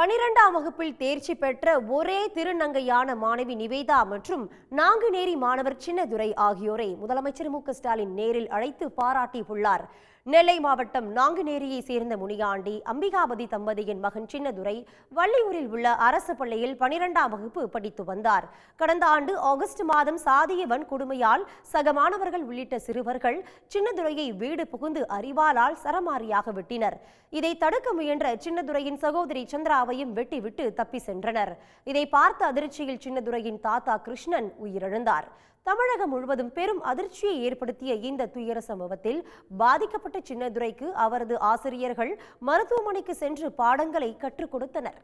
பனிரெண்டாம் வகுப்பில் தேர்ச்சி பெற்ற ஒரே திருநங்கையான மாணவி நிவேதா மற்றும் நாங்குநேரி மாணவர் சின்னதுரை ஆகியோரை முதலமைச்சர் மு க ஸ்டாலின் நேரில் அழைத்து பாராட்டியுள்ளார். நெல்லை மாவட்டம் நாங்குநேரியை சேர்ந்த முனியாண்டி அம்பிகாபதி தம்பதியின் மகன் சின்னதுரை வள்ளியூரில் உள்ள அரசு பள்ளியில் பனிரெண்டாம் வகுப்பு படித்து வந்தார். கடந்த ஆண்டு ஆகஸ்ட் மாதம் சாதிய வன்கொடுமையால் சக மாணவர்கள் உள்ளிட்ட சிறுவர்கள் சின்னதுரையை வீடு புகுந்து அறிவாளால் சரமாரியாக வெட்டினர். இதை தடுக்க முயன்ற சின்னதுரையின் சகோதரி சந்திராவையும் வெட்டிவிட்டு தப்பி சென்றனர். இதை பார்த்த அதிர்ச்சியில் சின்னதுரையின் தாத்தா கிருஷ்ணன் உயிரிழந்தார். தமிழகம் முழுவதும் பெரும் அதிர்ச்சியை ஏற்படுத்திய இந்த துயர சம்பவத்தில் பாதிக்கப்பட்ட சின்னதுரைக்கு அவரது ஆசிரியர்கள் மருத்துவமனைக்கு சென்று பாடங்களை கற்றுக் கொடுத்தனர்.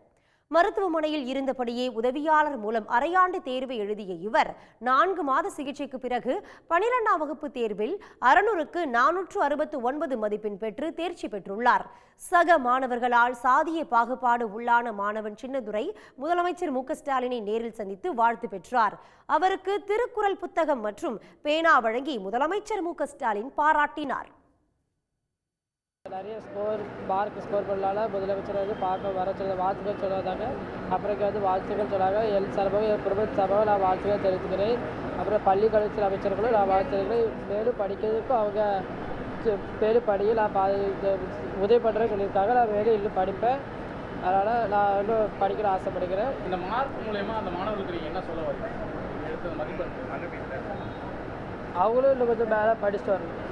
மருத்துவமனையில் இருந்தபடியே உதவியாளர் மூலம் அரையாண்டு தேர்வை எழுதிய இவர் நான்கு மாத சிகிச்சைக்கு பிறகு பனிரெண்டாம் வகுப்பு தேர்வில் அறுநூறுக்கு நானூற்று அறுபத்து ஒன்பது மதிப்பெண் பெற்று தேர்ச்சி பெற்றுள்ளார். சக மாணவர்களால் சாதிய பாகுபாடு உள்ளான மாணவன் சின்னதுரை முதலமைச்சர் மு ஸ்டாலினை நேரில் சந்தித்து வாழ்த்து பெற்றார். அவருக்கு திருக்குறள் புத்தகம் மற்றும் பேனா வழங்கி முதலமைச்சர் மு ஸ்டாலின் பாராட்டினார். நிறைய ஸ்கோர் மார்க் ஸ்கோர் பண்ணலால முதலமைச்சர் வந்து பார்க்க வர சொல்ல வாழ்த்துக்கள் சொல்வதாக அப்புறம் வந்து வாழ்த்துக்கள் சொன்னாங்க என் சார்பாக என் குடும்ப சார்பாக நான் வாழ்த்துக்கள் தெரிவித்துக்கிறேன். அப்புறம் பள்ளி கல்வித்துறை அமைச்சர்களும் நான் வாழ்த்துக்கிறேன் மேலும் படிக்கிறதுக்கும் அவங்க மேலும் படிக்க நான் பா உதவி பண்ணுறேன்னு சொல்லியிருக்காங்க. நான் மேலும் இன்னும் படிப்பேன். அதனால் நான் இன்னும் படிக்கிற ஆசைப்படுகிறேன். இந்த மார்க் மூலயமா அந்த மாணவர்களுக்கு நீங்க என்ன சொல்ல வரீங்க? அவங்களும் இன்னும் கொஞ்சம் மேலே படிச்சுட்டு வரணும்.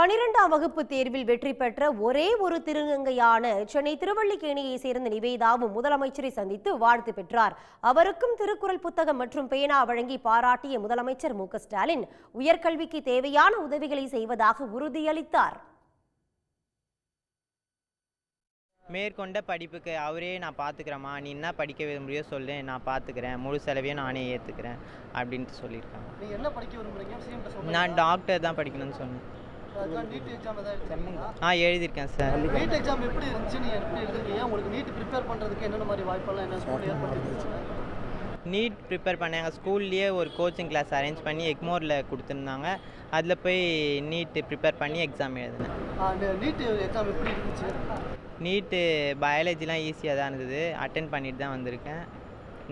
பனிரெண்டாம் வகுப்பு தேர்வில் வெற்றி பெற்ற ஒரே ஒரு திருநங்கையான சென்னை திருவள்ளிக்கேணியை சேர்ந்த நிவேதாவும் முதலமைச்சரை சந்தித்து வாழ்த்து பெற்றார். அவருக்கும் திருக்குறள் புத்தகம் மற்றும் பேனா வழங்கி பாராட்டிய முதலமைச்சர் மு. க. ஸ்டாலின் உயர்கல்விக்கு தேவையான உதவிகளை செய்வதாக உறுதியளித்தார். மேற்கொண்ட படிப்புக்கு அவரே நான் பார்த்துக்கிறேம்மா நீ என்ன படிக்க விரும்புறியோ சொல்லு. நான் பார்த்துக்கிறேன் முழு செலவையும் நானே ஏற்றுக்கிறேன் அப்படின்ட்டு சொல்லியிருக்காங்க. நான் டாக்டர் தான் படிக்கணும்னு சொன்னேன். நீட் எக்ஸாம் ஏதாவது எழுதிருக்கீங்களா ஆ எழுதியிருக்கேன் சார் நீட் எக்ஸாம் எப்படி இருந்துச்சு? நீங்க எப்படி எழுதுறீங்க உங்களுக்கு நீட் ப்ரிப்பேர் பண்றதுக்கு என்னென்ன மாதிரி வாய்ப்பெல்லாம் என்ன ஸ்கூல் நீட் ப்ரிப்பேர் பண்ணேன். எங்கள் ஸ்கூல்லேயே ஒரு கோச்சிங் கிளாஸ் அரேஞ்ச் பண்ணி எக்மோரில் கொடுத்துருந்தாங்க. அதில் போய் நீட் ப்ரிப்பேர் பண்ணி எக்ஸாம் எழுதினேன். நீட் எக்ஸாம் எப்படி இருந்துச்சு? நீட்டு பயாலஜிலாம் ஈஸியாக தான் இருந்தது. அட்டென்ட் பண்ணிட்டு தான் வந்திருக்கேன்.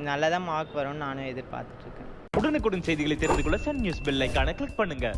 நல்லா தான் மார்க் வரும்னு நானும் எதிர்பார்த்துட்ருக்கேன் உடனுக்குடன் செய்திகளை தெரிந்து கொள்ள சன் நியூஸ் பெல் ஐகானை கிளிக் பண்ணுங்க.